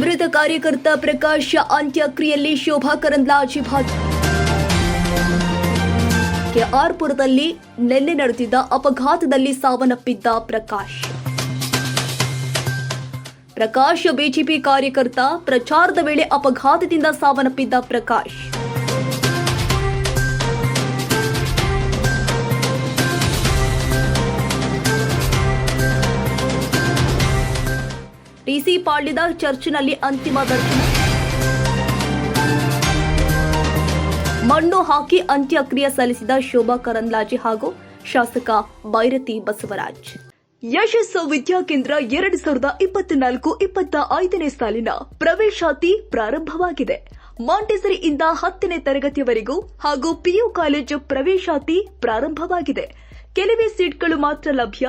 ಮೃತ ಕಾರ್ಯಕರ್ತ ಪ್ರಕಾಶ್ ಅಂತ್ಯಕ್ರಿಯೆಯಲ್ಲಿ ಶೋಭಾ ಕರಂದ್ಲಾಜಿ ಭಾಗಿ ಕೆಆರ್ಪುರದಲ್ಲಿ ನಿನ್ನೆ ನಡೆದಿದ್ದ ಅಪಘಾತದಲ್ಲಿ ಸಾವನ್ನಪ್ಪಿದ್ದ ಪ್ರಕಾಶ್. ಪ್ರಕಾಶ್ ಬಿಜೆಪಿ ಕಾರ್ಯಕರ್ತ ಪ್ರಚಾರದ ವೇಳೆ ಅಪಘಾತದಿಂದ ಸಾವನ್ನಪ್ಪಿದ್ದ ಪ್ರಕಾಶ್. ಟಿಸಿ ಪಾಳ್ಯದ ಚರ್ಚ್ನಲ್ಲಿ ಅಂತಿಮ ದರ್ಶನ. ಮಣ್ಣು ಹಾಕಿ ಅಂತ್ಯಕ್ರಿಯೆ ಸಲ್ಲಿಸಿದ ಶೋಭಾ ಕರಂದ್ಲಾಜೆ ಹಾಗೂ ಶಾಸಕ ಭೈರತಿ ಬಸವರಾಜ್. ಯಶಸ್ಸು ವಿದ್ಯಾಕೇಂದ್ರ ಎರಡು ಸಾವಿರದ ಇಪ್ಪತ್ನಾಲ್ಕು ಇಪ್ಪತ್ತ ಐದನೇ ಸಾಲಿನ ಪ್ರವೇಶಾತಿ ಪ್ರಾರಂಭವಾಗಿದೆ. ಮಾಂಟೆಸರಿಯಿಂದ ಹತ್ತನೇ ತರಗತಿಯವರೆಗೂ ಹಾಗೂ ಪಿಯು ಕಾಲೇಜು ಪ್ರವೇಶಾತಿ ಪ್ರಾರಂಭವಾಗಿದೆ. ಕೆಲವೇ ಸೀಟ್ಗಳು ಮಾತ್ರ ಲಭ್ಯ.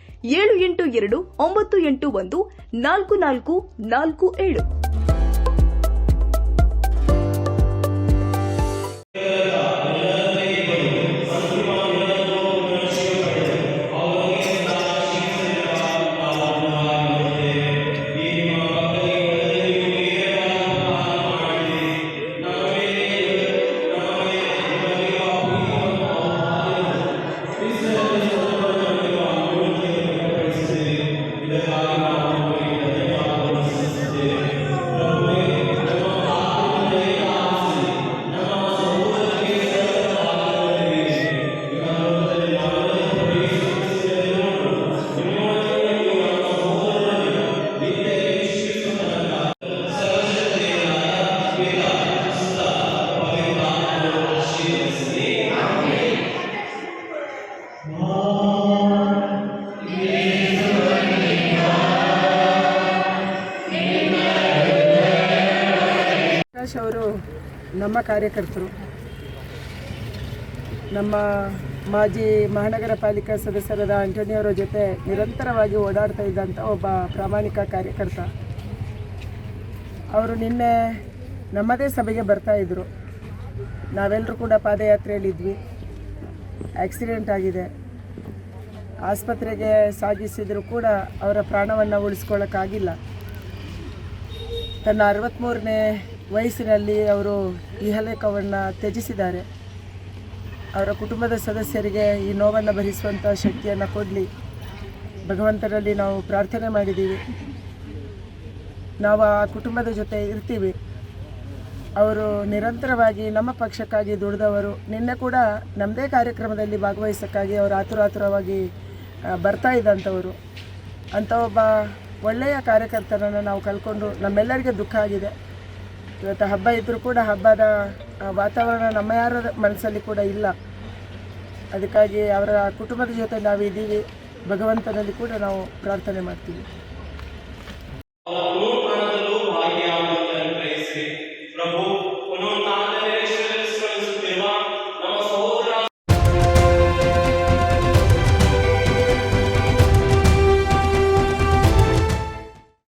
ಏಳು ಎಂಟು ಎರಡು ಒಂಬತ್ತು ಎಂಟು ಒಂದು ನಾಲ್ಕು ನಾಲ್ಕು ನಾಲ್ಕು ಏಳು. ಅವರು ನಮ್ಮ ಕಾರ್ಯಕರ್ತರು. ನಮ್ಮ ಮಾಜಿ ಮಹಾನಗರ ಪಾಲಿಕಾ ಸದಸ್ಯರಾದ ಆಂಟೋನಿಯವರ ಜೊತೆ ನಿರಂತರವಾಗಿ ಓಡಾಡ್ತಾ ಇದ್ದಂಥ ಒಬ್ಬ ಪ್ರಾಮಾಣಿಕ ಕಾರ್ಯಕರ್ತ. ಅವರು ನಿನ್ನೆ ನಮ್ಮದೇ ಸಭೆಗೆ ಬರ್ತಾ ಇದ್ದರು ನಾವೆಲ್ಲರೂ ಕೂಡ ಪಾದಯಾತ್ರೆಯಲ್ಲಿದ್ವಿ. ಆಕ್ಸಿಡೆಂಟ್ ಆಗಿದೆ. ಆಸ್ಪತ್ರೆಗೆ ಸಾಗಿಸಿದರೂ ಕೂಡ ಅವರ ಪ್ರಾಣವನ್ನು ಉಳಿಸ್ಕೊಳ್ಳೋಕ್ಕಾಗಿಲ್ಲ ತನ್ನ ಅರವತ್ತ್ಮೂರನೇ ವಯಸ್ಸಿನಲ್ಲಿ ಅವರು ಇಹಲೇಖವನ್ನು ತ್ಯಜಿಸಿದ್ದಾರೆ. ಅವರ ಕುಟುಂಬದ ಸದಸ್ಯರಿಗೆ ಈ ನೋವನ್ನು ಭರಿಸುವಂಥ ಶಕ್ತಿಯನ್ನು ಕೊಡಲಿ. ಭಗವಂತನಲ್ಲಿ ನಾವು ಪ್ರಾರ್ಥನೆ ಮಾಡಿದ್ದೀವಿ. ನಾವು ಆ ಕುಟುಂಬದ ಜೊತೆ ಇರ್ತೀವಿ. ಅವರು ನಿರಂತರವಾಗಿ ನಮ್ಮ ಪಕ್ಷಕ್ಕಾಗಿ ದುಡಿದವರು. ನಿನ್ನೆ ಕೂಡ ನಮ್ಮದೇ ಕಾರ್ಯಕ್ರಮದಲ್ಲಿ ಭಾಗವಹಿಸೋಕ್ಕಾಗಿ ಅವರು ಆತುರಾತುರವಾಗಿ ಬರ್ತಾ ಇದ್ದಂಥವರು. ಅಂಥ ಒಬ್ಬ ಒಳ್ಳೆಯ ಕಾರ್ಯಕರ್ತರನ್ನು ನಾವು ಕಲ್ಕೊಂಡು ನಮ್ಮೆಲ್ಲರಿಗೆ ದುಃಖ ಆಗಿದೆ. ಇವತ್ತು ಹಬ್ಬ ಇದ್ದರೂ ಕೂಡ ಹಬ್ಬದ ವಾತಾವರಣ ನಮ್ಮ ಯಾರ ಮನಸ್ಸಲ್ಲಿ ಕೂಡ ಇಲ್ಲ. ಅದಕ್ಕಾಗಿ ಅವರ ಕುಟುಂಬದ ಜೊತೆ ನಾವು ಇದ್ದೀವಿ ಭಗವಂತನಲ್ಲಿ ಕೂಡ ನಾವು ಪ್ರಾರ್ಥನೆ ಮಾಡ್ತೀವಿ.